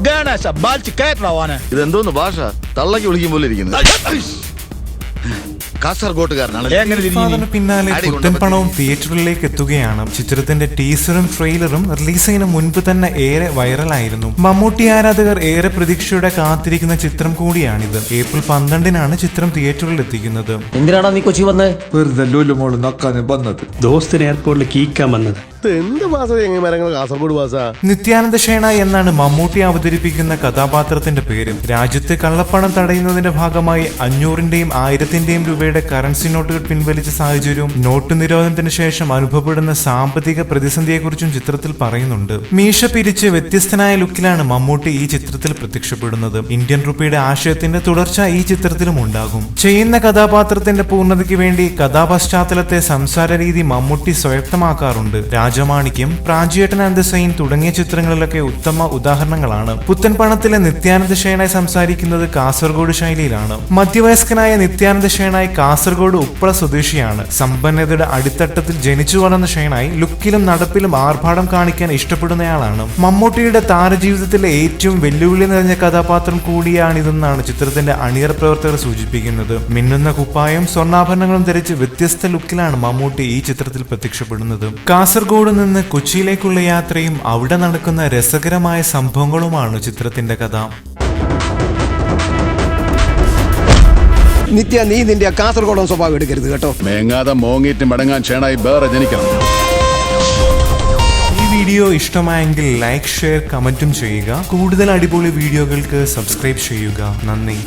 ഗണേശ ബാലിച്ച് കയറ്റണ ഓനെ ഇതെന്തോന്ന് ഭാഷ? തള്ളക്ക് വിളിക്കും പോലെ ഇരിക്കുന്നത് കാസർഗോട്ടുകാരനാണ് പിന്നാലെ പുത്തൻ പണവും തിയേറ്ററിലേക്ക് എത്തുകയാണ്. ചിത്രത്തിന്റെ ടീസറും ട്രെയിലറും റിലീസിന് മുൻപ് തന്നെ ഏറെ വൈറലായിരുന്നു. മമ്മൂട്ടി ആരാധകർ ഏറെ പ്രതീക്ഷയോടെ കാത്തിരിക്കുന്ന ചിത്രം കൂടിയാണിത്. ഏപ്രിൽ പന്ത്രണ്ടിനാണ് ചിത്രം തിയേറ്ററിൽ എത്തിക്കുന്നത്. എന്തിനാണോ നീ കൊച്ചി വന്നത് വന്നത്. ദോസ്തിന് എയർപോർട്ടിൽ കീക്കാൻ വന്നത്. നിത്യാനന്ദ ഷേണ എന്നാണ് മമ്മൂട്ടി അവതരിപ്പിക്കുന്ന കഥാപാത്രത്തിന്റെ പേര്. രാജ്യത്ത് കള്ളപ്പണം തടയുന്നതിന്റെ ഭാഗമായി അഞ്ഞൂറിന്റെയും ആയിരത്തിന്റെയും രൂപയുടെ കറൻസി നോട്ടുകൾ പിൻവലിച്ച സാഹചര്യവും നോട്ട് നിരോധനത്തിന് ശേഷം അനുഭവപ്പെടുന്ന സാമ്പത്തിക പ്രതിസന്ധിയെക്കുറിച്ചും ചിത്രത്തിൽ പറയുന്നുണ്ട്. മീശ പിരിച്ച് വ്യത്യസ്തനായ ലുക്കിലാണ് മമ്മൂട്ടി ഈ ചിത്രത്തിൽ പ്രത്യക്ഷപ്പെടുന്നത്. ഇന്ത്യൻ റുപ്പിയുടെ ആശയത്തിന്റെ തുടർച്ച ഈ ചിത്രത്തിലും ഉണ്ടാകും. ചെയ്യുന്ന കഥാപാത്രത്തിന്റെ പൂർണതയ്ക്ക് വേണ്ടി കഥാപശ്ചാത്തലത്തെ സംസാര രീതി മമ്മൂട്ടി സ്വായത്തമാക്കാറുണ്ട്. രാജമാണിക്യം പ്രാഞ്ചിയേട്ടൻ ആൻഡ് സൈൻ തുടങ്ങിയ ചിത്രങ്ങളിലൊക്കെ ഉത്തമ ഉദാഹരണങ്ങളാണ്. പുത്തൻ പണത്തിലെ നിത്യാനന്ദ ഷേണായി സംസാരിക്കുന്നത് കാസർഗോഡ് ശൈലിയിലാണ്. മധ്യവയസ്കനായ നിത്യാനന്ദ ഷേണായി കാസർഗോഡ് ഉപ്പള സ്വദേശിയാണ്. സമ്പന്നതയുടെ അടിത്തട്ടത്തിൽ ജനിച്ചു വളർന്ന ഷെയ്നായി ലുക്കിലും നടപ്പിലും ആർഭാടം കാണിക്കാൻ ഇഷ്ടപ്പെടുന്നയാളാണ്. മമ്മൂട്ടിയുടെ താരജീവിതത്തിലെ ഏറ്റവും വെല്ലുവിളി നിറഞ്ഞ കഥാപാത്രം കൂടിയാണിതെന്നാണ് ചിത്രത്തിന്റെ അണിയർ പ്രവർത്തകർ സൂചിപ്പിക്കുന്നത്. മിന്നുന്ന കുപ്പായം സ്വർണാഭരണങ്ങളും ധരിച്ച് വ്യത്യസ്ത ലുക്കിലാണ് മമ്മൂട്ടി ഈ ചിത്രത്തിൽ പ്രത്യക്ഷപ്പെടുന്നത്. കാസർഗോഡ് നിന്ന് കൊച്ചിയിലേക്കുള്ള യാത്രയും അവിടെ നടക്കുന്ന രസകരമായ സംഭവങ്ങളുമാണ് ചിത്രത്തിന്റെ കഥ. നിത്യ നീ നിന്റെ കാസർഗോഡം കാസർഗോഡൻ സ്വഭാവം എടുക്കരുത് കേട്ടോ. മേങ്ങാതെ മോങ്ങിയിട്ട് മടങ്ങാൻ ക്ഷേണായി വേറെ ജനിക്കണം. ഈ വീഡിയോ ഇഷ്ടമായെങ്കിൽ ലൈക്ക് ഷെയർ കമന്റും ചെയ്യുക. കൂടുതൽ അടിപൊളി വീഡിയോകൾക്ക് സബ്സ്ക്രൈബ് ചെയ്യുക. നന്ദി.